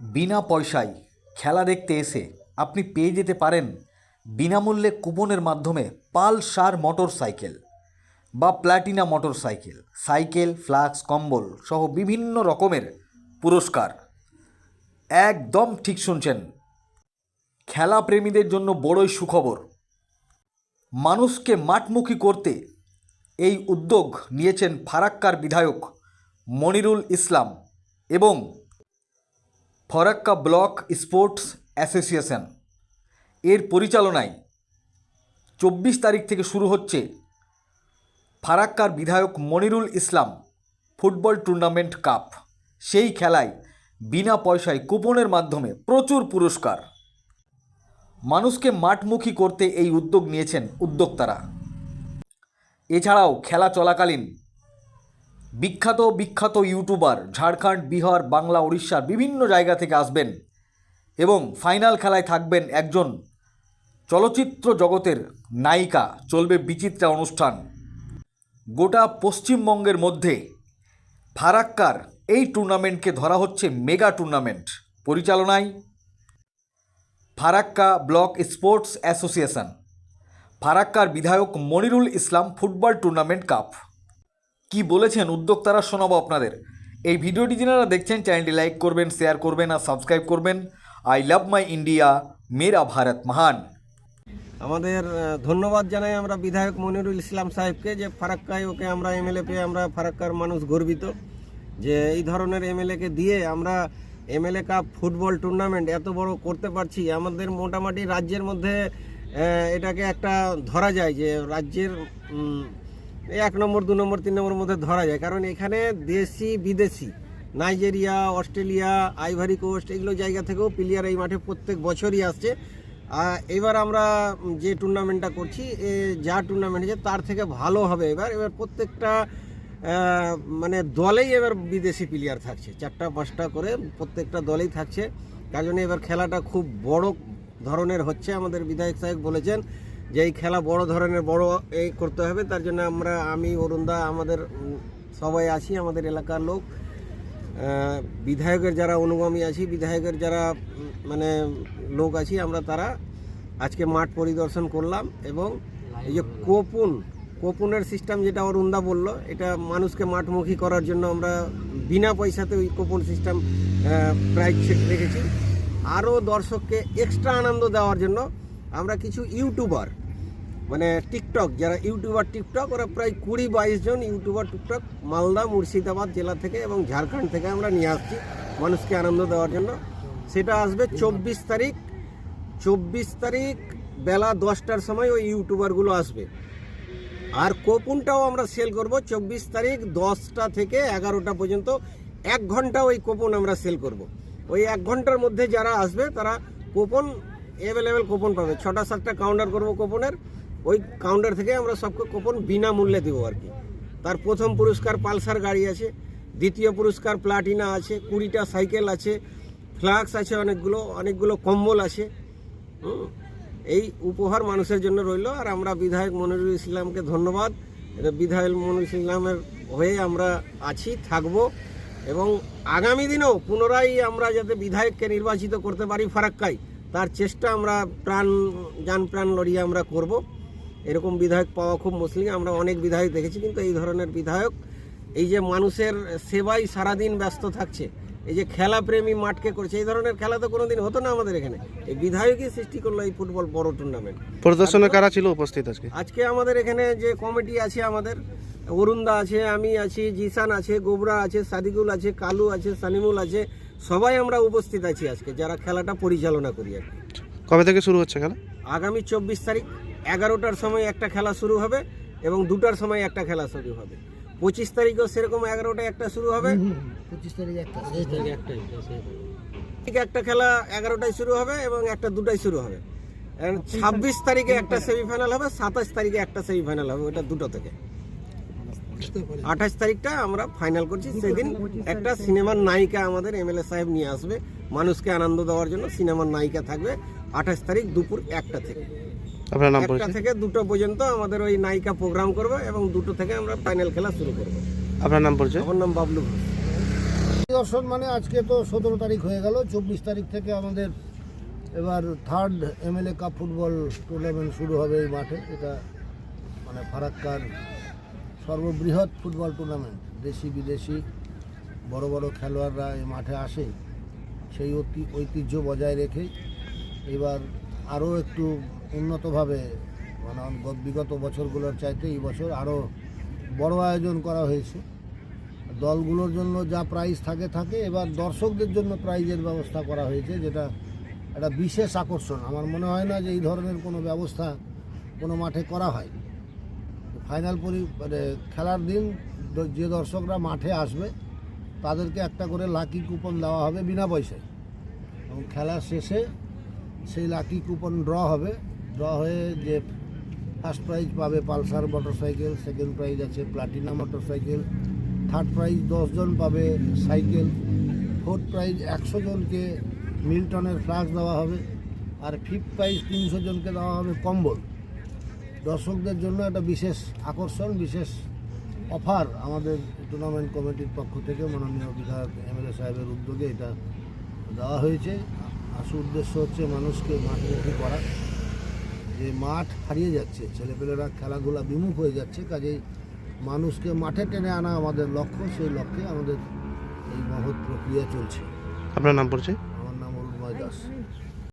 বিনা পয়সায় খেলা দেখতে এসে আপনি পেয়ে যেতে পারেন বিনামূল্যে কুপনের মাধ্যমে পালসার মোটর সাইকেল বা Platina motorcycle cycle, flask, কম্বল সহ বিভিন্ন রকমের পুরস্কার। একদম ঠিক শুনছেন। খেলা প্রেমীদের জন্য বড়ই সুখবর। মানুষকে মাঠমুখী করতে এই উদ্যোগ নিয়েছেন ফারাক্কার বিধায়ক মনিরুল ইসলাম এবং ফরাক্কা ব্লক স্পোর্টস অ্যাসোসিয়েশন। এর পরিচালনায় চব্বিশ তারিখ থেকে শুরু হচ্ছে ফারাক্কার বিধায়ক Manirul Islam football tournament cup. সেই খেলায় বিনা পয়সায় কুপনের মাধ্যমে প্রচুর পুরস্কার। মানুষকে মাঠমুখী করতে এই উদ্যোগ নিয়েছেন উদ্যোক্তারা। এছাড়াও খেলা চলাকালীন বিখ্যাত বিখ্যাত ইউটিউবার ঝাড়খণ্ড, বিহার, বাংলা, উড়িষ্যার বিভিন্ন জায়গা থেকে আসবেন এবং ফাইনাল খেলায় থাকবেন একজন চলচ্চিত্র জগতের নায়িকা। চলবে বিচিত্রা অনুষ্ঠান। গোটা পশ্চিমবঙ্গের মধ্যে ফারাক্কার এই টুর্নামেন্টকে ধরা হচ্ছে মেগা টুর্নামেন্ট। পরিচালনায় ফারাক্কা ব্লক স্পোর্টস অ্যাসোসিয়েশন। ফারাক্কার বিধায়ক Manirul Islam football tournament cup. কি বলেছেন উদ্যোক্তারা শোনাবো আপনাদের। এই ভিডিওটি যারা দেখছেন, চ্যানেলটি লাইক করবেন, শেয়ার করবেন আর সাবস্ক্রাইব করবেন। আই লাভ মাই ইন্ডিয়া, মেরা ভারত মহান। আমাদের ধন্যবাদ জানাই আমরা বিধায়ক মনিরুল ইসলাম সাহেবকে যে ফারাক্কায় ওকে আমরা এমএলএ পেয়ে আমরা ফারাক্কার মানুষ গর্বিত, যে এই ধরনের এমএলএকে দিয়ে আমরা এমএলএ কাপ ফুটবল টুর্নামেন্ট এত বড় করতে পারছি। আমাদের মোটামুটি রাজ্যের মধ্যে এটাকে একটা ধরা যায় যে রাজ্যের এক নম্বর, দু নম্বর, তিন নম্বর মধ্যে ধরা যায়। কারণ এখানে দেশি, বিদেশি, নাইজেরিয়া, অস্ট্রেলিয়া, আইভারি কোস্ট, এগুলো জায়গা থেকেও প্লেয়ার এই মাঠে প্রত্যেক বছরই আসছে। এবার আমরা যে টুর্নামেন্টটা করছি যা টুর্নামেন্ট হয়েছে, তার থেকে ভালো হবে এবার। এবার প্রত্যেকটা মানে দলেই এবার বিদেশি প্লেয়ার থাকছে। চারটা, পাঁচটা করে প্রত্যেকটা দলেই থাকছে। তার জন্য এবার খেলাটা খুব বড় ধরনের হচ্ছে, আমাদের বিধায়ক সাহেব বলেছেন। যে এই খেলা বড় ধরনের, বড় এই করতে হবে, তার জন্য আমরা, আমি, অরুণদা, আমাদের সবাই আছি, আমাদের এলাকার লোক। বিধায়কের যারা অনুগামী আছি, বিধায়কের যারা মানে লোক আছি, আমরা তারা আজকে মাঠ পরিদর্শন করলাম এবং এই যে কোপুন, কোপুনের সিস্টেম যেটা অরুণদা বলল, এটা মানুষকে মাঠমুখী করার জন্য আমরা বিনা পয়সাতে ওই কোপন সিস্টেম প্রাইজ রেখেছি। আরও দর্শককে এক্সট্রা আনন্দ দেওয়ার জন্য আমরা কিছু ইউটিউবার মানে টিকটক, যারা ইউটিউবার টিকটক, ওরা প্রায় কুড়ি বাইশ জন ইউটিউবার টিকটক মালদা, মুর্শিদাবাদ জেলা থেকে এবং ঝাড়খণ্ড থেকে আমরা নিয়ে আসছি মানুষকে আনন্দ দেওয়ার জন্য। সেটা আসবে চব্বিশ তারিখ চব্বিশ তারিখ বেলা দশটার সময় ওই ইউটিউবারগুলো আসবে। আর কোপনটাও আমরা সেল করব চব্বিশ তারিখ দশটা থেকে এগারোটা পর্যন্ত। এক ঘণ্টা ওই কোপন আমরা সেল করব। ওই এক ঘণ্টার মধ্যে যারা আসবে তারা কোপন অ্যাভেলেবেল কোপন পাবে। ছটা, সাতটা কাউন্টার করব কোপনের ওই কাউন্টার থেকে আমরা সবকে কোপন বিনামূল্যে দেবো আর কি। তার প্রথম পুরস্কার পালসার গাড়ি আছে, দ্বিতীয় পুরস্কার প্লাটিনা আছে, কুড়িটা সাইকেল আছে ফ্লাক্স আছে অনেকগুলো অনেকগুলো কম্বল আছে। এই উপহার মানুষের জন্য রইল। আর আমরা বিধায়ক মনিরুল ইসলামকে ধন্যবাদ। বিধায়ক মনিরুল ইসলামের হয়ে আমরা আছি, থাকব। এবং আগামী দিনেও পুনরায় আমরা যাতে বিধায়ককে নির্বাচিত করতে পারি ফারাক্কায় তার চেষ্টা আমরা প্রাণ যান প্রাণ লড়িয়ে আমরা করব। এরকম বিধায়ক পাওয়া খুব মুশকিল আমরা অনেক বিধায়ক দেখেছি কিন্তু এই ধরনের বিধায়ক এই যে মানুষের সেবাই সারাদিন ব্যস্ত থাকছে এই যে খেলা প্রেমী মাঠকে করছে এই ধরনের খেলা তো কোনোদিন হতো না আমাদের এখানে। এই বিধায়কই সৃষ্টি করল এই ফুটবল বড় টুর্নামেন্ট পরিদর্শনে কারা ছিল উপস্থিত আজকে? আজকে আমাদের এখানে যে কমিটি আছে আমাদের অরুণদা আছে আমি আছি জিসান আছে গোবরা আছে সাদিকুল আছে কালু আছে সানিমুল আছে সবাই আমরা উপস্থিত আছি আজকে যারা খেলাটা পরিচালনা করি আর কি। কবে থেকে শুরু হচ্ছে খেলা? আগামী চব্বিশ তারিখ এগারোটার সময় একটা খেলা শুরু হবে এবং দুটার সময় একটা খেলা শুরু হবে। পঁচিশ তারিখও সেরকম এগারোটায় একটা শুরু হবে। ঠিক একটা খেলা এগারোটায় শুরু হবে এবং একটা দুটায় শুরু হবে। ছাব্বিশ তারিখে একটা সেমিফাইনাল হবে সাতাশ তারিখে একটা সেমিফাইনাল হবে ওটা দুটো থেকে। আঠাশ তারিখটা আমরা ফাইনাল করছি সেদিন একটা সিনেমার নায়িকা আমাদের এমএলএ সাহেব নিয়ে আসবে মানুষকে আনন্দ দেওয়ার জন্য সিনেমার নায়িকা থাকবে আঠাশ তারিখ দুপুর একটা থেকে। আপনার নাম একটা থেকে দুটো পর্যন্ত আমাদের ওই নায়িকা প্রোগ্রাম করবে এবং দুটো থেকে আমরা ফাইনাল খেলা শুরু করব। আপনার নাম পরিচয়? আমার নাম বাবলু ঘোষ। দর্শন মানে আজকে তো সতেরো তারিখ হয়ে গেল চব্বিশ তারিখ থেকে আমাদের এবার third MLA cup football tournament শুরু হবে এই মাঠে। এটা মানে ফারাক্কার সর্ববৃহৎ ফুটবল টুর্নামেন্ট দেশি বিদেশি, বড় বড় খেলোয়াড়রা এই মাঠে আসে, সেই অতি, ঐতিহ্য বজায় রেখে এবার আরও একটু উন্নতভাবে মানে বিগত বছরগুলোর চাইতে এই বছর আরও বড় আয়োজন করা হয়েছে। দলগুলোর জন্য যা প্রাইজ থাকে থাকে। এবার দর্শকদের জন্য প্রাইজের ব্যবস্থা করা হয়েছে, যেটা একটা বিশেষ আকর্ষণ। আমার মনে হয় না যে এই ধরনের কোনো ব্যবস্থা কোনো মাঠে করা হয়। ফাইনাল পরি মানে খেলার দিন যে দর্শকরা মাঠে আসবে, তাদেরকে একটা করে লাকি কুপন দেওয়া হবে বিনা পয়সায়। এবং খেলার শেষে সেই লাকি কুপন ড্র হবে। ড্র হয়ে যে ফার্স্ট প্রাইজ পাবে পালসার মোটরসাইকেল, সেকেন্ড প্রাইজ আছে প্লাটিনা মোটরসাইকেল, থার্ড প্রাইজ দশজন পাবে সাইকেল, ফোর্থ প্রাইজ একশো জনকে মিল্টনের ফ্লাস্ক দেওয়া হবে, আর ফিফথ প্রাইজ তিনশো জনকে দেওয়া হবে কম্বল। দর্শকদের জন্য একটা বিশেষ আকর্ষণ বিশেষ অফার আমাদের টুর্নামেন্ট কমিটির পক্ষ থেকে মাননীয় বিধায়ক এমএলএ সাহেবের উদ্যোগে এটা দেওয়া হয়েছে। আসল উদ্দেশ্য হচ্ছে মানুষকে মাঠমুখী করা। যে মাঠ হারিয়ে যাচ্ছে ছেলেপেলেরা খেলাধুলা বিমুখ হয়ে যাচ্ছে কাজেই মানুষকে মাঠে টেনে আনা আমাদের লক্ষ্য সেই লক্ষ্যে আমাদের এই মহৎ প্রক্রিয়া চলছে। আপনার নাম পড়ছে আমার নাম অরুণময় দাস।